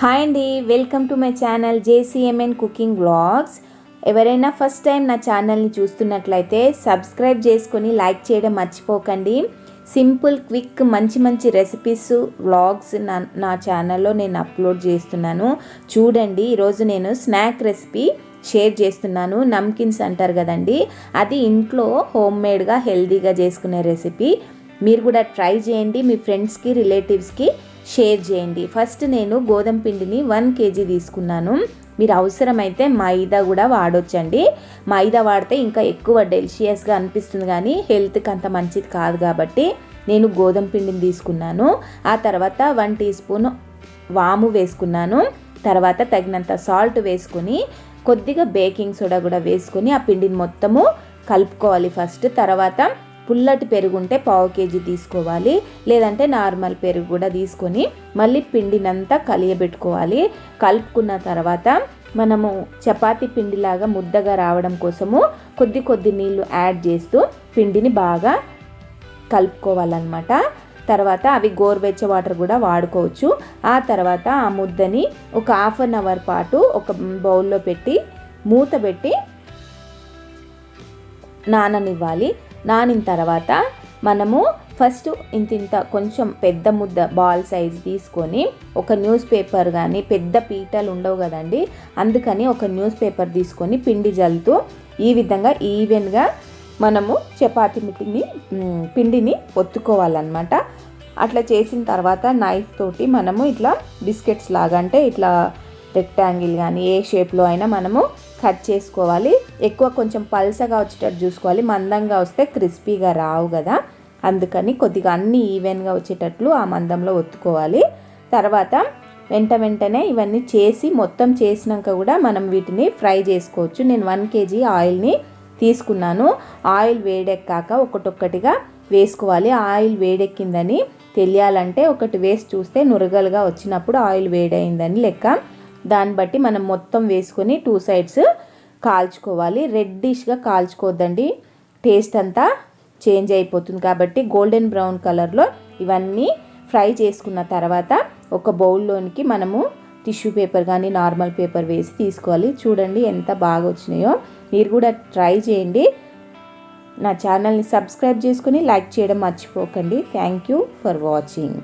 Hi అండి welcome to my channel JCMN cooking vlogs. ఎవరైనా first time నా ఛానల్ని చూస్తున్నట్లయితే సబ్స్క్రైబ్ చేసుకొని లైక్ చేయడం మర్చిపోకండి. సింపుల్ క్విక్ మంచి మంచి రెసిపీస్ వ్లాగ్స్ నా నా ఛానల్లో నేను అప్లోడ్ చేస్తున్నాను. చూడండి ఈరోజు నేను స్నాక్ రెసిపీ షేర్ చేస్తున్నాను. నమ్కిన్స్ అంటారు కదండి అది ఇంట్లో హోమ్ మేడ్గా హెల్దీగా చేసుకునే రెసిపీ. మీరు కూడా ట్రై చేయండి మీ ఫ్రెండ్స్కి రిలేటివ్స్కి షేర్ చేయండి. ఫస్ట్ నేను గోధుమ పిండిని వన్ కేజీ తీసుకున్నాను. మీరు అవసరమైతే మైదా కూడా వాడొచ్చండి. మైదా వాడితే ఇంకా ఎక్కువ డెలిషియస్గా అనిపిస్తుంది కానీ హెల్త్కి అంత మంచిది కాదు కాబట్టి నేను గోధుమ పిండిని తీసుకున్నాను. ఆ తర్వాత వన్ టీ స్పూన్ వాము వేసుకున్నాను. తర్వాత తగినంత సాల్ట్ వేసుకొని కొద్దిగా బేకింగ్ సోడా కూడా వేసుకొని ఆ పిండిని మొత్తము కలుపుకోవాలి ఫస్ట్. తర్వాత పుల్లటి పెరుగు ఉంటే పావు కేజీ తీసుకోవాలి లేదంటే నార్మల్ పెరుగు కూడా తీసుకొని మళ్ళీ పిండినంతా కలియబెట్టుకోవాలి. కలుపుకున్న తర్వాత మనము చపాతీ పిండిలాగా ముద్దగా రావడం కోసము కొద్ది కొద్ది నీళ్ళు యాడ్ చేస్తూ పిండిని బాగా కలుపుకోవాలన్నమాట. తర్వాత అవి గోరువెచ్చ వాటర్ కూడా వాడుకోవచ్చు. ఆ తర్వాత ఆ ముద్దని ఒక హాఫ్ అన్ అవర్ పాటు ఒక బౌల్లో పెట్టి మూత పెట్టి నాననివ్వాలి. నానిన తర్వాత మనము ఫస్ట్ ఇంత ఇంత కొంచెం పెద్ద ముద్ద బాల్ సైజ్ తీసుకొని ఒక న్యూస్ పేపర్ కానీ పెద్ద పీటలు ఉండవు కదండి. అందుకని ఒక న్యూస్ పేపర్ తీసుకొని పిండి జల్లుతూ ఈ విధంగా ఈవెన్గా మనము చపాతి మిట్టిని పిండిని ఒత్తుకోవాలన్నమాట. అట్లా చేసిన తర్వాత నైఫ్ తోటి మనము ఇట్లా బిస్కెట్స్ లాగా అంటే ఇట్లా రెక్టాంగిల్ కానీ ఏ షేప్లో అయినా మనము కట్ చేసుకోవాలి. ఎక్కువ కొంచెం పల్సగా వచ్చేటట్టు చూసుకోవాలి. మందంగా వస్తే క్రిస్పీగా రావు కదా. అందుకని కొద్దిగా అన్ని ఈవెన్గా వచ్చేటట్లు ఆ మందంలో ఒత్తుకోవాలి. తర్వాత వెంట వెంటనే ఇవన్నీ చేసి మొత్తం చేసినాక కూడా మనం వీటిని ఫ్రై చేసుకోవచ్చు. నేను వన్ కేజీ ఆయిల్ని తీసుకున్నాను. ఆయిల్ వేడెక్కాక ఒకటొక్కటిగా వేసుకోవాలి. ఆయిల్ వేడెక్కిందని తెలియాలంటే ఒకటి వేసి చూస్తే నురగలుగా వచ్చినప్పుడు ఆయిల్ వేడైందని లెక్క. దాన్ని బట్టి మనం మొత్తం వేసుకొని టూ సైడ్స్ కాల్చుకోవాలి. రెడ్డిష్గా కాల్చుకోవద్దండి. టేస్ట్ అంతా చేంజ్ అయిపోతుంది కాబట్టి గోల్డెన్ బ్రౌన్ కలర్లో ఇవన్నీ ఫ్రై చేసుకున్న తర్వాత ఒక బౌల్లోనికి మనము టిష్యూ పేపర్ కానీ నార్మల్ పేపర్ వేసి తీసుకోవాలి. చూడండి ఎంత బాగా వచ్చినాయో. మీరు కూడా ట్రై చేయండి. నా ఛానల్ని సబ్స్క్రైబ్ చేసుకుని లైక్ చేయడం మర్చిపోకండి. Thank you for watching